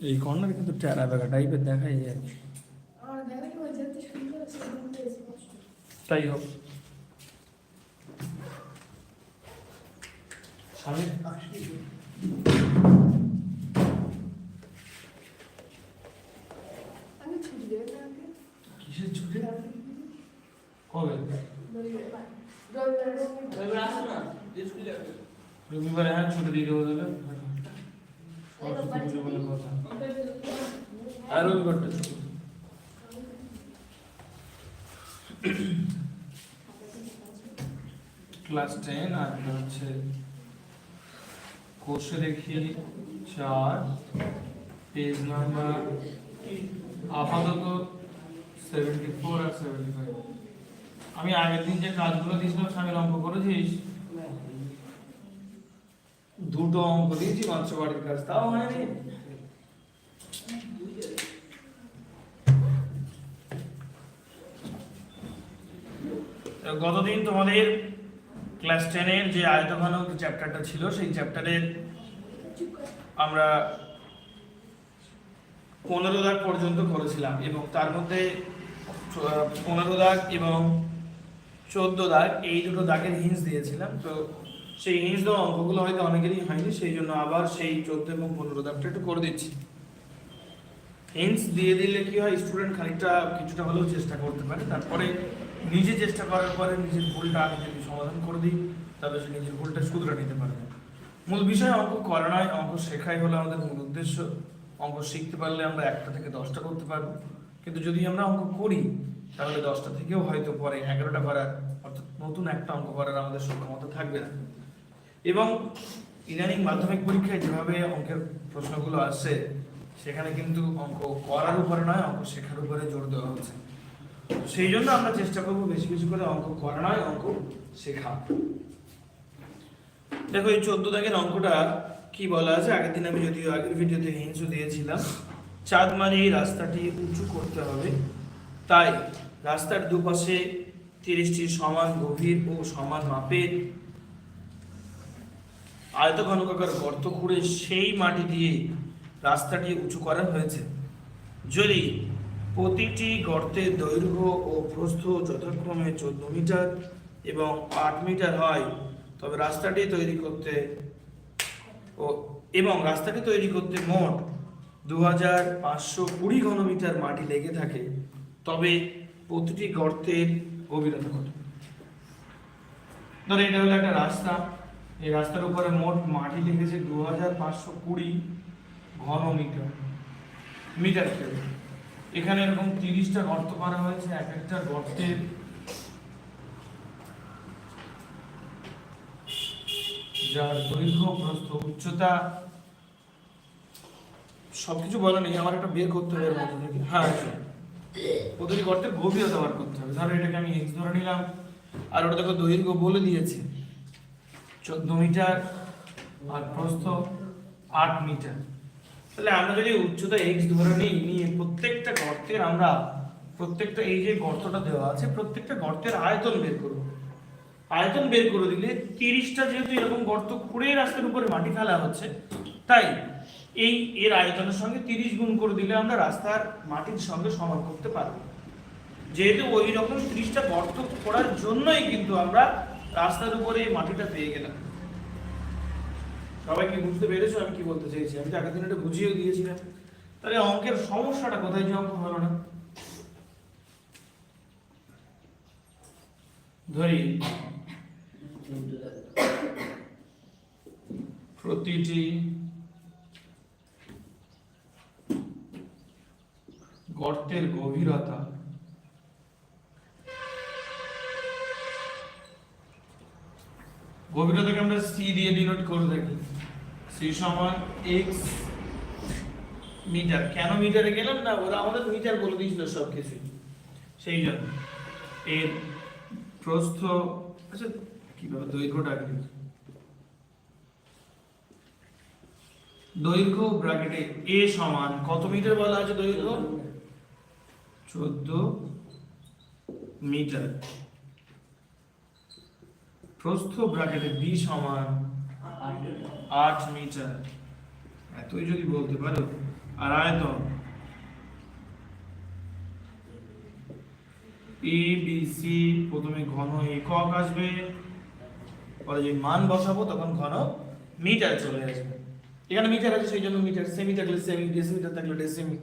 এই কর্নার কিন্তু টেরা বেগা টাইপের দেখাই যায় আর কি। তাই হোক। ছুটি না কিসের ছুটি? কবে? রবিবার। রবিবার রবিবারে হ্যাঁ ছুটি দিয়ে দেবো তাহলে সরস্বতী পুজো বলে কথা আর রবিবারটা ছুটি ক্লাস টেন আর হচ্ছে কোষে দেখি চার পেজ নাম্বার আপাতত সেভেন্টি ফোর আর সেভেন্টি ফাইভ আমি আগের দিন যে কাজগুলো দিয়েছিলাম স্বামীর অঙ্ক করেছিস দুটো অঙ্ক দিয়েছি মাত্র বাড়ির কাজ। তাও হয়নি। গতদিন তোমাদের ক্লাস টেনের যে আয়তঘনক চ্যাপ্টারটা ছিল, সেই চ্যাপ্টারের আমরা পনেরো দাগ পর্যন্ত করেছিলাম এবং তার মধ্যে পনেরো দাগ এবং চোদ্দ দাগ, এই দুটো দাগের হিন্স দিয়েছিলাম। তো সেই হিন্স দেওয়া অঙ্কগুলো হয়তো অনেকেরই হয়নি, সেই জন্য আবার সেই চোদ্দ এবং পনেরো দাগটা একটু করে দিচ্ছি। হিন্স দিয়ে দিলে কি হয় স্টুডেন্ট খানিকটা কিছুটা হলেও চেষ্টা করতে পারে। তারপরে নিজে চেষ্টা করার পরে নিজের ভুলটা যদি সমাধান করে দিই, তাহলে সে নিজের ভুলটা শুধরে নিতে পারবে। মূল বিষয় অঙ্ক করা নয়, অঙ্ক শেখাই হলো আমাদের মূল উদ্দেশ্য। অঙ্ক শিখতে পারলে আমরা একটা থেকে দশটা করতে পারব। কিন্তু যদি আমরা অঙ্ক করি, তাহলে দশটা থেকেও হয়তো পরে এগারোটা করার, অর্থাৎ নতুন একটা অঙ্ক করার আমাদের সক্ষমতা থাকবে না। এবং ইদানিং মাধ্যমিক পরীক্ষায় যেভাবে অঙ্কের প্রশ্নগুলো আসছে সেখানে কিন্তু অঙ্ক করার উপরে নয়, অঙ্ক শেখার উপরে জোর দেওয়া হচ্ছে। সেই জন্য আমরা চেষ্টা করব বেশি বেশি করে অঙ্ক করা নয় অঙ্ক শেখা দেখো, এই চোদ্দ দাগের অঙ্কটা কি বলা আছে? আগের দিন আমি যদিও আগের ভিডিওতে হিংসু দিয়েছিলাম। চাঁদ চাঁদমারি রাস্তাটি উঁচু করতে হবে। তাই রাস্তার দুপাশে তিরিশটি সমান গভীর ও সমান মাপের আয়তঘনকাকার গর্ত খুঁড়ে সেই মাটি দিয়ে রাস্তাটি উঁচু করা হয়েছে। যদি প্রতিটি গর্তের দৈর্ঘ্য ও প্রস্থ যথাক্রমে চোদ্দ মিটার এবং আট মিটার হয়। তবে রাস্তাটি তৈরি করতে ও এবং রাস্তাটি তৈরি করতে মোট দু হাজার পাঁচশো কুড়ি ঘনমিটার মাটি লেগে থাকে। তবে প্রতিটি গর্তের গভীরতা কত? ধরো এটা হলো একটা রাস্তা। এই রাস্তার উপরে মোট মাটি লেগেছে দু হাজার পাঁচশো কুড়ি ঘন মিটার এখানে এরকম তিরিশটা গর্ত করা হয়েছে, এক একটা গর্তের যার দৈর্ঘ্য, প্রস্থ, উচ্চতা সবকিছু বলা নেই, আমার একটা বের করতে হবে হ্যাঁ। প্রতিটি গর্তের গভীরতা বার করতে হবে। ধরো এটাকে আমি এক্স ধরে নিলাম, আর ওটা দেখো দৈর্ঘ্য বলে দিয়েছে। চোদ্দ মিটার আর প্রস্থ আট মিটার। তাহলে আমরা যদি উচ্চতা এক্স ধরে নিই, নিয়ে প্রত্যেকটা গর্তের আমরা, প্রত্যেকটা এই যে গর্তটা দেওয়া আছে, প্রত্যেকটা গর্তের আয়তন বের করব। আয়তন বের করে দিলে তিরিশটা যেহেতু এরকম গর্ত খুঁড়ে রাস্তার উপরে মাটি ফেলা হচ্ছে, তাই এই, এর আয়তনের সঙ্গে তিরিশ গুণ করে দিলে আমরা রাস্তার মাটির সঙ্গে সমান করতে পারব। যেহেতু ওই রকম তিরিশটা গর্ত করার জন্যই কিন্তু আমরা রাস্তার উপরে এই মাটিটা পেয়ে গেলাম। সবাই কি বুঝতে পেরেছ আমি কি বলতে চাইছি? আমি আগের দিন এটা বুঝিয়েও দিয়েছিলাম। তাহলে অঙ্কের সমস্যাটা কোথায় যে অঙ্ক হলো না? ধরি। প্রতিটি গর্তের গভীরতা গভীরতাকে আমরা সি দিয়ে ডিনোট করে থাকি। সমান এক্স মিটার। কেন মিটারে গেলাম? না, ওরা আমাদের মিটার বলে দিয়েছিল সব কিছু সেই জন্য। এর প্রস্থ আচ্ছা কীভাবে? দৈর্ঘ্যটা আগে দৈর্ঘ্য ব্র্যাকেটে এ সমান, কত মিটার বলা আছে দৈর্ঘ্য? চোদ্দ মিটার। প্রস্থ ব্র্যাকেটে বি সমান আট মিটার। এতই যদি বলতে পারো, আর আয়তন। এ বি সি প্রথমে ঘন একক আসবে। পরে যে মান বসাবো, তখন ঘন মিটার চলে আসবে। এখানে মিটার আছে, সেই জন্য মিটার। সেমি থাকলে সেমি ডেসিমিটার থাকলে ডেসিমি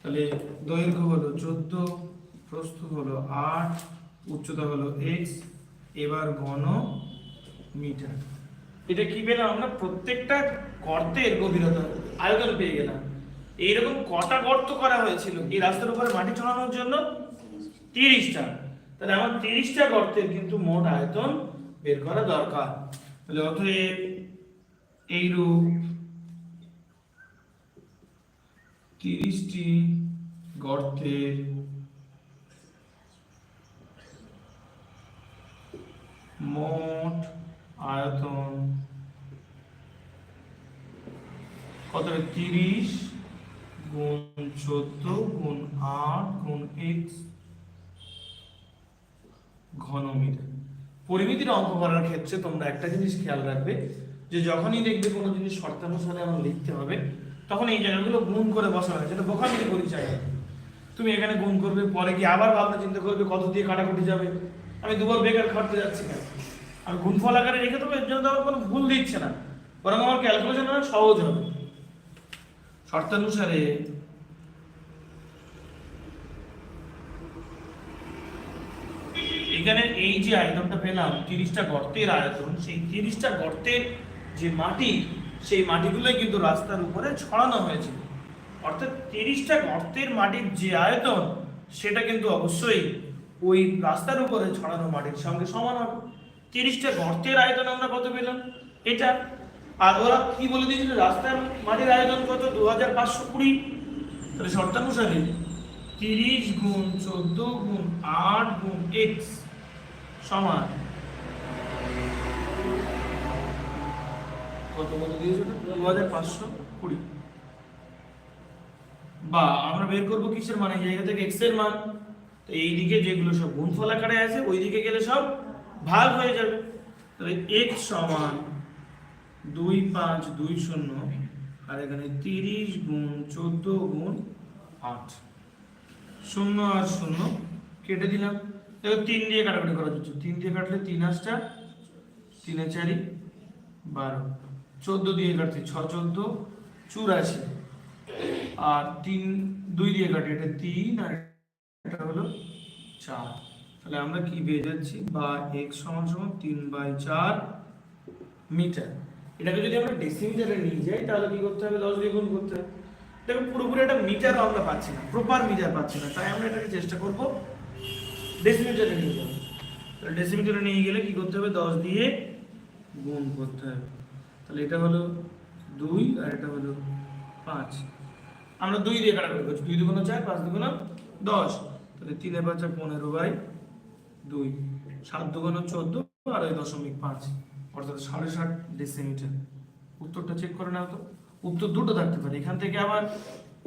তাহলে দৈর্ঘ্য হলো চোদ্দ, প্রস্থ হলো আট, উচ্চতা হলো এক্স এবার ঘন মিটার। এটা কি পেলাম আমরা? প্রত্যেকটা গর্তের গভীরতা আয়তন পেয়ে গেলাম। এইরকম কটা গর্ত করা হয়েছিল? এই রাস্তার উপরে মাটি ছড়ানোর জন্য তিরিশটা। তাহলে আমার তিরিশটা গর্তের কিন্তু মোট আয়তন বের করা দরকার। তাহলে অতএব এইরূপ তিরিশটি গর্তের মোট আয়তন কত তিরিশ গুণ চোদ্দ গুণ আট গুণ এক্স ঘনমিটার। পরিমিতির অঙ্ক করার ক্ষেত্রে তোমরা একটা জিনিস খেয়াল রাখবে, যে যখনই দেখবে কোনো জিনিস শর্তানুসারে আমার লিখতে হবে, তখন এই জায়গাগুলো গুণ করে বসানো হয়, যেটা বোকামিটি পরিচয় হয়। তুমি এখানে গুণ করবে, পরে কি আবার ভাবনা চিন্তা করবে, কত দিয়ে কাটাকুটি যাবে? আমি দুবার বেকার খাটতে যাচ্ছি কেন? আমি গুণফল আকারে রেখে দেবো, এর জন্য আমার কোনো ভুল দিচ্ছে না। বরং আমার ক্যালকুলেশন অনেক সহজ হবে। শর্তানুসারে এখানে এই যে আয়তনটা পেলাম, তিরিশটা গর্তের আয়তন, সেই তিরিশটা গর্তের যে মাটি, সেই মাটিগুলোই কিন্তু রাস্তার উপরে ছড়ানো হয়েছিল অর্থাৎ তিরিশটা গর্তের মাটির যে আয়তন, সেটা কিন্তু অবশ্যই ওই রাস্তার উপরে ছড়ানো মাটির সঙ্গে সমান হবে। তিরিশটা গর্তের আয়তন আমরা কত পেলাম? এটা আর ওরা কি বলে দিয়েছিল? রাস্তার মাটির আয়তন কত? দু হাজার পাঁচশো কুড়ি। তাহলে শর্তানুসারে তিরিশ গুণ চোদ্দ গুণ আট গুণ এক্স সমান কত কত দিয়েছিল? দু হাজার পাঁচশো কুড়ি। বা আমরা বের করব কিসের মানে? জায়গা থেকে এক্সের মান। তো এইদিকে যেগুলো সব গুণফল আকারে আছে, ওইদিকে গেলে সব ভাগ হয়ে যাবে। তাহলে এক্স সমান দুই পাঁচ দুই শূন্য, আর এখানে তিরিশ গুণ চোদ্দ গুণ আট। শূন্য আর শূন্য কেটে দিলাম। দেখো, তিন দিয়ে কাটাকাটি করা যাচ্ছে। তিন দিয়ে কাটলে তিন আটটা তিনে চারি, বারো। চোদ্দ দিয়ে কাটছি, ছ চোদ্দ, চুরাশি। আর তিন, দুই দিয়ে কাটি, এটা তিন, আর এটা হলো চার। তাহলে আমরা কি পেয়ে যাচ্ছি? বা এক্স সমান সমান তিন বাই চার মিটার। এটাকে যদি আমরা ডেসিমিটারে নিয়ে যাই, তাহলে কি করতে হবে? দশ দিয়ে গুণ করতে হবে। দেখো পুরোপুরি একটা মিটার আমরা পাচ্ছি না। প্রপার মিটার পাচ্ছি না। তাই আমরা এটাকে চেষ্টা করব ডেসিমিটারে নিয়ে যাব তাহলে ডেসিমিটারে নিয়ে গেলে কি করতে হবে? দশ দিয়ে গুণ করতে হবে। তাহলে এটা হলো দুই আর এটা হলো পাঁচ। আমরা দুই দিয়ে কাটাকাটি করছি। দুই দুগুণ চার, পাঁচ দুগুণ দশ। তাহলে তিনে পাঁচা পনেরো বাই দুই, সাত দুগুণ চোদ্দ আর ওই দশমিক পাঁচ, অর্থাৎ সাড়ে ষাট ডেসিমিটার উত্তরটা চেক করে নাও তো। উত্তর দুটো থাকতে পারে। এখান থেকে আবার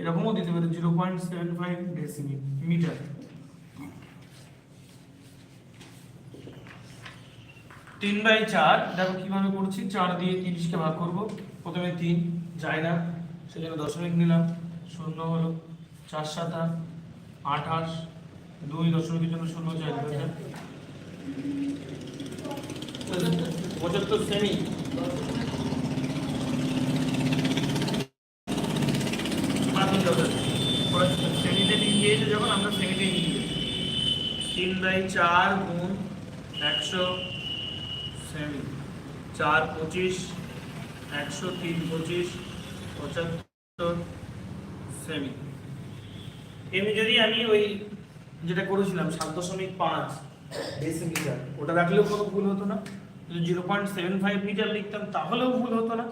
এরকমও দিতে পারে zero point seven five decimetre তিন বাই চার, দেখো কীভাবে করছি। চার দিয়ে তিরিশকে ভাগ করব। প্রথমে তিন, যায় না। সেজন্য দশমিক নিলাম। শূন্য হলো চার সাতা আঠাশ। দুই দশমিকের জন্য শূন্য চার পঁচাত্তর সেমিতে নিয়ে গিয়েছে যখন, আমরা নিয়ে তিন বাই চার গুণ একশো সেমি চার পঁচিশ, একশো তিন পঁচিশ, পঁচাত্তর সেমি এমনি যদি আমি ওই যেটা করেছিলাম, সাত দশমিক পাঁচ ডেসিমিটার ওটা রাখলেও কোনো ভুল হতো না? যদি zero point seven five metre লিখতাম, তাহলেও ভুল হতো না।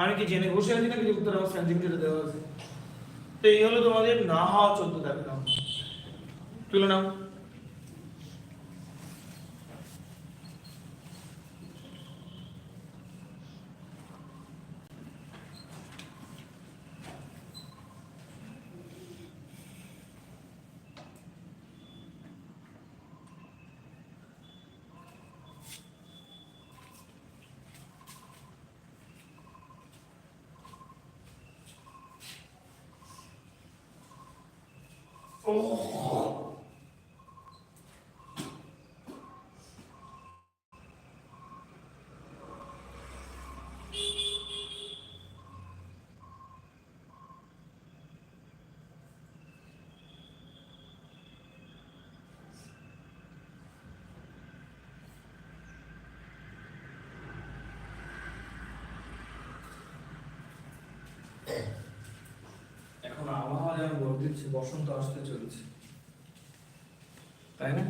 আমি কি জেনে বসে আছি নাকি উত্তর আমার সেন্টিমিটারে দেওয়া আছে? তো এই হলো তোমাদের না হওয়া চোদ্দ দেখলাম তুলে নাও। এখন দিচ্ছে বসন্ত আসতে চলেছে। তাই না?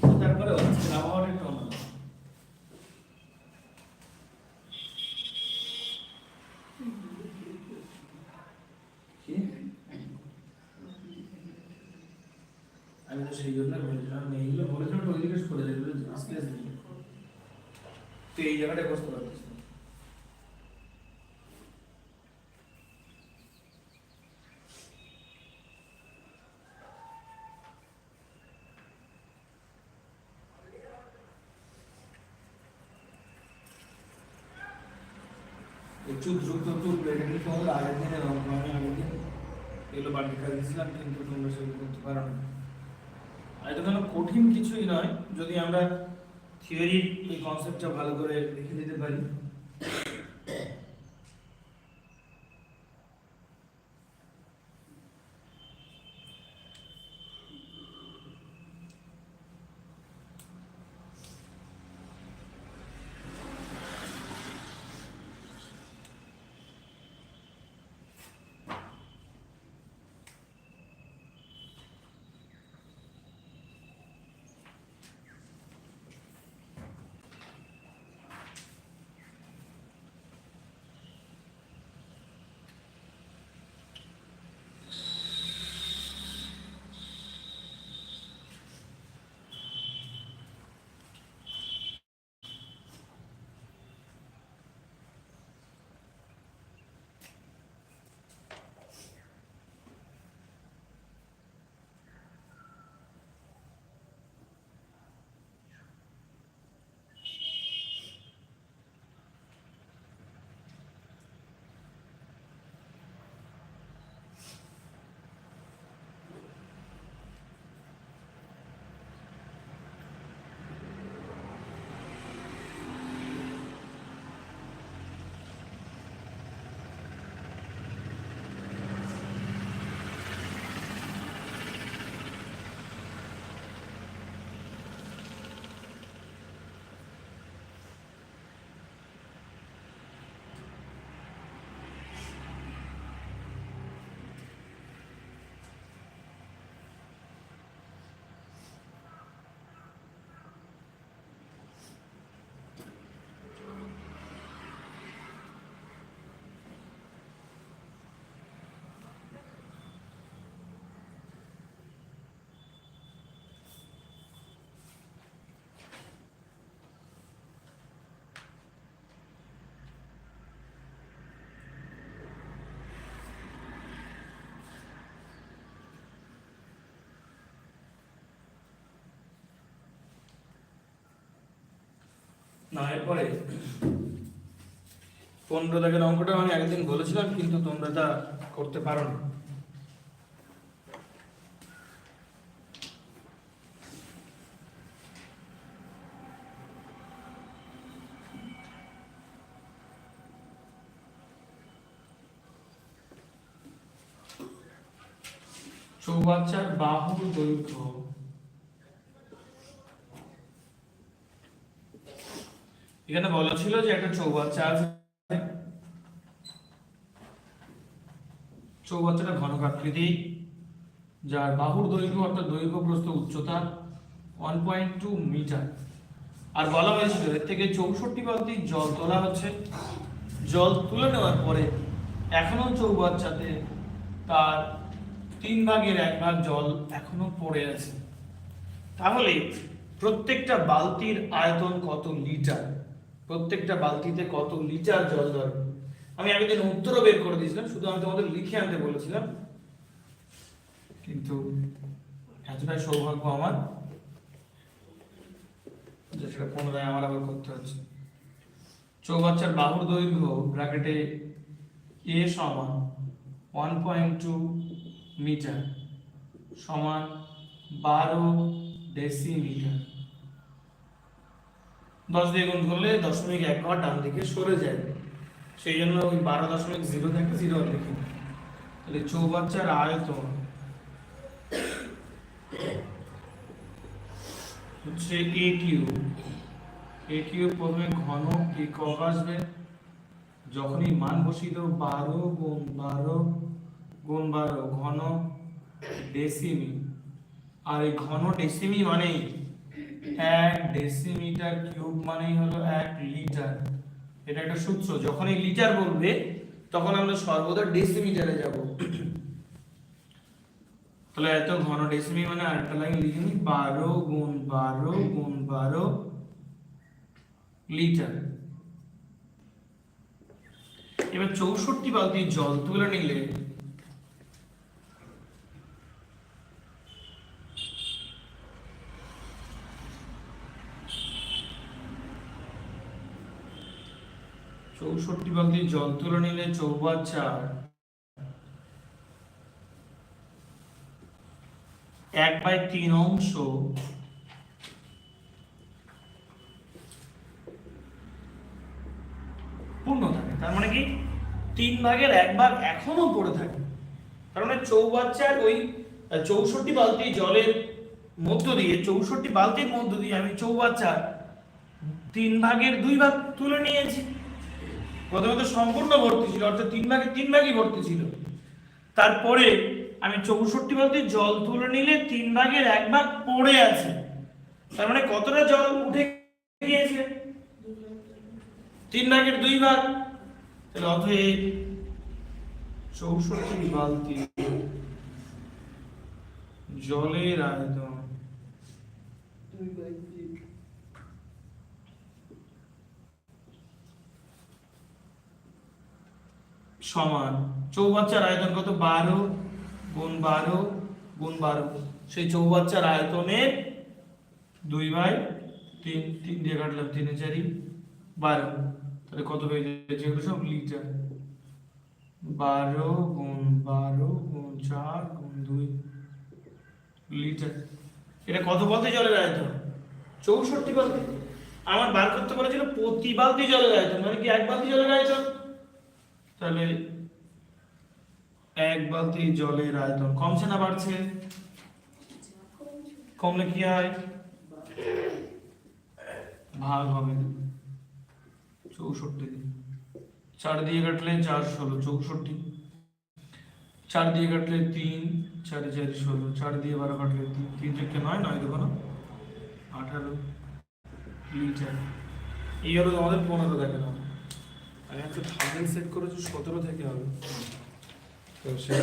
তো তারপরে হচ্ছে আবহাওয়াটা একটু অন্য আমি তো সেই জন্য বলেছিলাম এইগুলো বলেছিলাম তো আস্তে আস্তে। তুই এই জায়গাটায় বসতে পারতিস না। একটু দ্রুত দ্রুত এটা কিন্তু আমাদের আগের দিনের অঙ্ক আমি আগের দিন এগুলো বাড়িতে কিন্তু তোমরা সেগুলো করতে পারো না। আর এটা কোনো কঠিন কিছুই নয়, যদি আমরা থিওরির এই কনসেপ্টটা ভালো করে দেখে দিতে পারি। না, এরপরে পনেরো দাগের অঙ্কটা আমি একদিন বলেছিলাম, কিন্তু তোমরা তা করতে পারো না চৌবাচ্চার বাহুর দৈর্ঘ্য এখানে বলা ছিল যে একটা চৌবাচ্চা আছে। চৌবাচ্চাটা ঘনক আকৃতি যার বাহুর দৈর্ঘ্য অর্থাৎ দৈর্ঘ্য প্রস্থ উচ্চতা ওয়ান পয়েন্ট টু মিটার। আর বলা হয়েছিল, এর থেকে চৌষট্টি বালতি জল তোলা হচ্ছে। জল তুলে নেওয়ার পরে এখনও চৌবাচ্চাতে তার তিন ভাগের এক ভাগ জল এখনও পড়ে আছে। তাহলে প্রত্যেকটা বালতির আয়তন কত লিটার প্রত্যেকটা বালতিতে কত লিটার জল ধরবে আমি একদিন উত্তরও বের করে দিয়েছিলাম, শুধু আমি তোমাদের লিখে আনতে বলেছিলাম। কিন্তু এতটাই সৌভাগ্য আমার যে সেটা পুনরায় আমার আবার করতে হচ্ছে। চৌবাচ্চার বাহুর দৈর্ঘ্য ব্র্যাকেটে এ সমান ওয়ান পয়েন্ট টু মিটার সমান বারো ডেসিমিটার দশ দিয়ে গুণ করলে দশমিক এক ঘর ডান দিকে সরে যায়। সেই জন্য ওই বারো দশমিক জিরো থাকে জিরো লিখি। তাহলে চৌবাচ্চার আয়তন হচ্ছে এ কিউ এ কিউ প্রথমে ঘন একক আসবে। যখনই মান বসিয়ে দেবো বারো গুণ বারো গুণ বারো, ঘন ডেসিমি আর এই ঘন ডেসিমি মানেই এক ডেসিমিটার কিউব মানেই হলো এক লিটার এটা একটা সূত্র। যখন এই লিটার বলবে, তখন আমরা সর্বদা ডেসিমিটারে যাব। তাহলে এত ঘন ডেসিমি মানে আরেকটা লাইন লিখে নি বারো গুণ বারো গুণ বারো লিটার এবার চৌষট্টি বালতি জল তুলে নিলে চৌষট্টি বালতি জল তুলে নিলে চৌবাচ্চার এক বাই তিন অংশ। পূর্ণ থাকে। তার মানে কি? তিন ভাগের এক ভাগ এখনও পড়ে থাকে। তার মানে চৌবাচ্চার ওই চৌষট্টি বালতি জলের মধ্য দিয়ে, চৌষট্টি বালতির মধ্য দিয়ে আমি চৌবাচ্চার তিন ভাগের দুই ভাগ তুলে নিয়েছি। প্রথমে তো সম্পূর্ণ ভর্তি ছিল, অর্থাৎ তিন ভাগে, তিন ভাগই ভর্তি ছিল। তারপরে আমি চৌষট্টি বালতি জল তুলে নিলে তিন ভাগের এক ভাগ পড়ে আছে। তার মানে কতটা জল উঠে গিয়েছে? তিন ভাগের দুই ভাগ। তাহলে অতএব চৌষট্টি বালতি জলের আয়তন সমান। চৌবাচ্চার আয়তন কত? বারো গুণ বারো গুণ বারো। সেই চৌবাচ্চার আয়তনের দুই বাই তিন তিন দিয়ে কাটলাম তিনে চারি, বারো। তাহলে কত হয়ে যাচ্ছে এগুলো সব লিটার বারো গুণ বারো গুণ চার গুণ দুই। লিটার এটা কত বালতি জলের আয়তন? চৌষট্টি বালতি। আমার বার করতে বলেছিল প্রতি বালতি জলের আয়তন। মানে কি এক বালতি জলের আয়তন? তাহলে এক বালতি জলের আয়তন কমছে না বাড়ছে? কমলে কি হয়? ভাগ হবে চৌষট্টি। চার দিয়ে কাটলে চার ষোলো, চৌষট্টি। চার দিয়ে কাটলে তিন, চারে চারি ষোলো। চার দিয়ে বারো কাটলে তিন। তিন থেকে নয় নয় দেখো না আঠারো লিটার। এই হলো আমাদের পনেরো দেখে না আমি একটা থাউজেন্ড সেট করেছ সতেরো থেকে হবে। তো সে